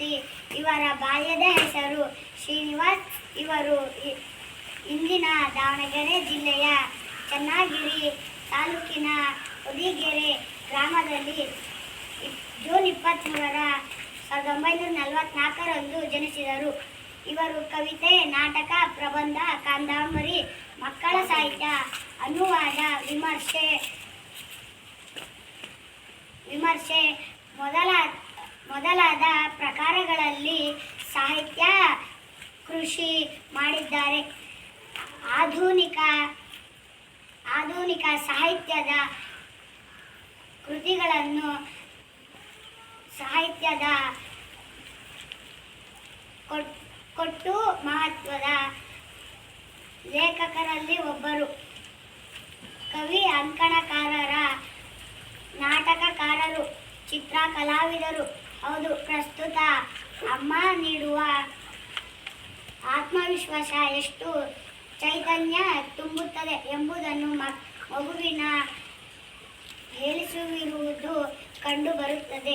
ಇವರ ಬಾಲ್ಯದ ಹೆಸರು ಶ್ರೀನಿವಾಸ್. ಇವರು ಇಂದಿನ ದಾವಣಗೆರೆ ಜಿಲ್ಲೆಯ ಚನ್ನಗಿರಿ ತಾಲೂಕಿನ ಹೊದಿಗೆರೆ ಗ್ರಾಮದಲ್ಲಿ ಜೂನ್ ಇಪ್ಪತ್ತ್ಮೂರರ ಸಾವಿರದ ಒಂಬೈನೂರ ನಲವತ್ನಾಲ್ಕರಂದು ಜನಿಸಿದರು. ಇವರು ಕವಿತೆ, ನಾಟಕ, ಪ್ರಬಂಧ, ಕಾದಂಬರಿ, ಮಕ್ಕಳ ಸಾಹಿತ್ಯ, ಅನುವಾದ, ವಿಮರ್ಶೆ ವಿಮರ್ಶೆ ಮೊದಲ ಮೊದಲಾದ ಪ್ರಕಾರಗಳಲ್ಲಿ ಸಾಹಿತ್ಯ ಕೃಷಿ ಮಾಡಿದ್ದಾರೆ. ಆಧುನಿಕ ಆಧುನಿಕ ಸಾಹಿತ್ಯದ ಕೃತಿಗಳನ್ನು ಸಾಹಿತ್ಯದ ಕೊಟ್- ಕೊಟ್ಟು ಮಹತ್ವದ ಲೇಖಕರಲ್ಲಿ ಒಬ್ಬರು. ಕವಿ ಅಂಕಣಕಾರರ ನಾಟಕಕಾರರು, ಚಿತ್ರ ಕಲಾವಿದರು. ಹೌದು ಪ್ರಸ್ತುತ ಅಮ್ಮ ನೀಡುವ ಆತ್ಮವಿಶ್ವಾಸ ಎಷ್ಟು ಚೈತನ್ಯ ತುಂಬುತ್ತದೆ ಎಂಬುದನ್ನು ಮಗುವಿನ ಹೇಳಿಸುವಿರುವುದು ಕಂಡುಬರುತ್ತದೆ.